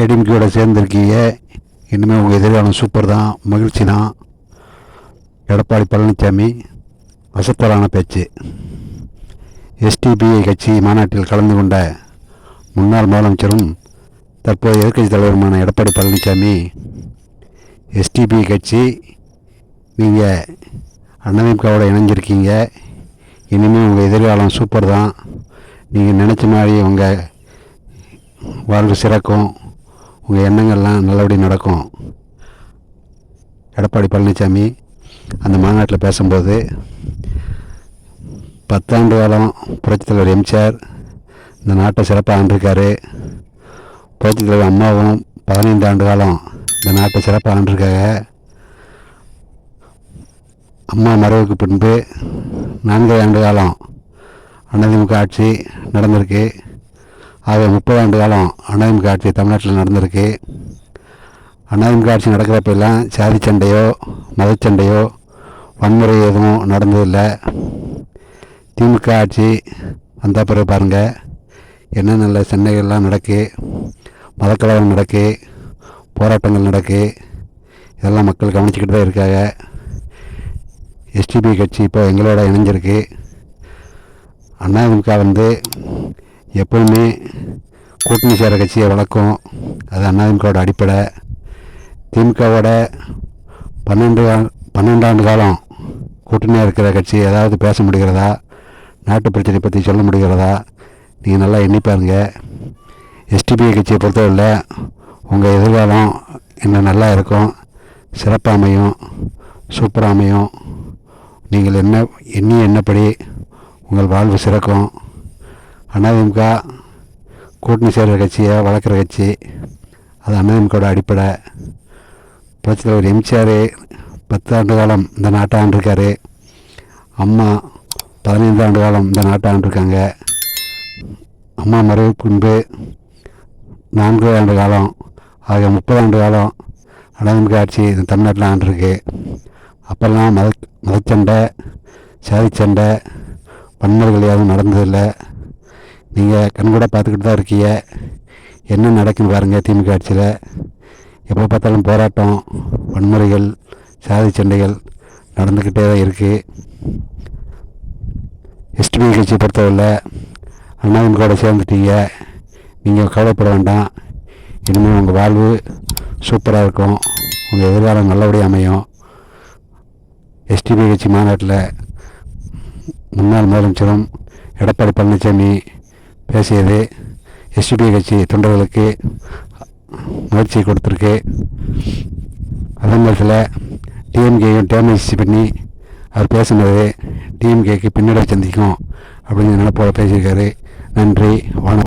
ஏடிஎம்கேயோட சேர்ந்துருக்கீங்க. இனிமேல் உங்கள் எதிரான சூப்பர் தான் மகிழ்ச்சி தான் எடப்பாடி பழனிசாமி அசத்தலான பேச்சு. எஸ்டிபிஐ கட்சி மாநாட்டில் கலந்து கொண்ட முன்னாள் முதலமைச்சரும் தற்போது எதிர்கட்சி தலைவருமான எடப்பாடி பழனிசாமி எஸ்டிபிஐ கட்சி நீங்கள் அண்ணதிமுகவோட இணைஞ்சிருக்கீங்க. இனிமேல் உங்கள் எதிர்காலம் சூப்பர் தான் நீங்கள் நினச்ச மாதிரி உங்கள் வாழ்வு சிறக்கும். உங்கள் எண்ணங்கள்லாம் நல்லபடி நடக்கும். எடப்பாடி பழனிசாமி அந்த மாநாட்டில் பேசும்போது பத்தாண்டு காலம் புரட்சித் தலைவர் எம்ஜிஆர் இந்த நாட்டை சிறப்பாக ஆண்டிருக்காரு. புரட்சித் தலைவர் அம்மாவும் பதினைந்து ஆண்டு காலம் இந்த நாட்டை சிறப்பாக ஆண்டிருக்காங்க. அம்மா மறைவுக்கு பின்பு நான்கு ஆண்டு காலம் அதிமுக ஆட்சி நடந்திருக்கு. ஆக முப்பது ஆண்டு காலம் அதிமுக ஆட்சி தமிழ்நாட்டில் நடந்திருக்கு. அதிமுக ஆட்சி நடக்கிறப்பெல்லாம் சாதி சண்டையோ மதச்சண்டையோ வன்முறை எதுவும் நடந்ததில்லை. திமுக ஆட்சி வந்த பிறகு பாருங்கள் என்ன நல்ல சண்டைகள்லாம் நடக்கு மதக்கலவரம் நடக்கு போராட்டங்கள் நடக்கு இதெல்லாம் மக்கள் கவனிச்சுக்கிட்டு தான் இருக்காங்க. எஸ்டிபி கட்சி இப்போ எங்களோட இணைஞ்சிருக்கு. அதிமுக வந்து எப்பவுமே கூட்டணி சேர கட்சியை வளர்க்கும் அது அதிமுகவோட அடிப்படை. திமுகவோட பன்னெண்டு பன்னெண்டாண்டு காலம் கூட்டணியாக இருக்கிற கட்சி ஏதாவது பேச முடிகிறதா? நாட்டு பிரச்சனை பற்றி சொல்ல முடிகிறதா? நீங்கள் நல்லா எண்ணி பாருங்கள் எஸ்டிபிஐ கட்சியை பொறுத்தவரையில் உங்கள் எதிர்காலம் இன்னும் நல்லா இருக்கும். சிறப்பாக அமையும். சூப்பராக அமையும். நீங்கள் என்ன எண்ணி என்னப்படி உங்கள் வாழ்வு சிறக்கும். அதிமுக கூட்டணி சேர்கிற கட்சியை வளர்க்குற கட்சி அது அதிமுகவோட அடிப்படை. புரட்சித் தலைவர் எம்ஜிஆர் பத்து ஆண்டு காலம் இந்த நாட்டை ஆண்டிருக்காரு. அம்மா பதினைந்து ஆண்டு காலம் இந்த நாட்டை ஆண்டிருக்காங்க. அம்மா மறைவுக்கு முன்பு நான்கு ஆண்டு காலம் ஆக முப்பது ஆண்டு காலம் அதிமுக ஆட்சி இந்த தமிழ்நாட்டில் ஆண்டிருக்கு. அப்போல்லாம் மத மதச்சண்டை சாதி சண்டை வன்முறைகள் எதுவும் நடந்ததில்லை. நீங்கள் கண்கூட பார்த்துக்கிட்டு தான் இருக்கீங்க. என்ன நடக்குன்னு பாருங்கள் திமுக ஆட்சியில். எப்போ பார்த்தாலும் போராட்டம் வன்முறைகள் சாதி சண்டைகள் நடந்துக்கிட்டே தான் இருக்குது எஸ்டிபி கட்சியை பொறுத்தவரை அண்ணாதிமுகவோட சேர்ந்துட்டீங்க. நீங்கள் கவலைப்பட வேண்டாம். இனிமேல் உங்கள் வாழ்வு சூப்பராக இருக்கும். உங்கள் எதிர்காலம் நல்லபடியாக அமையும். எஸ்டிபி கட்சி மாநாட்டில் முன்னாள் முதலமைச்சரும் எடப்பாடி பழனிசாமி பேசியது. எஸ்டிபி கட்சி தொண்டர்களுக்கு முயற்சி கொடுத்துருக்கு. அதே நேரத்தில் டிஎம்கேயும் டேமேஜ் பண்ணி அவர் பேசுனது டிஎம்கேக்கு பின்னடை சந்திக்கும் அப்படிங்கிற நினைப்போட பேசியிருக்காரு. நன்றி வணக்கம்.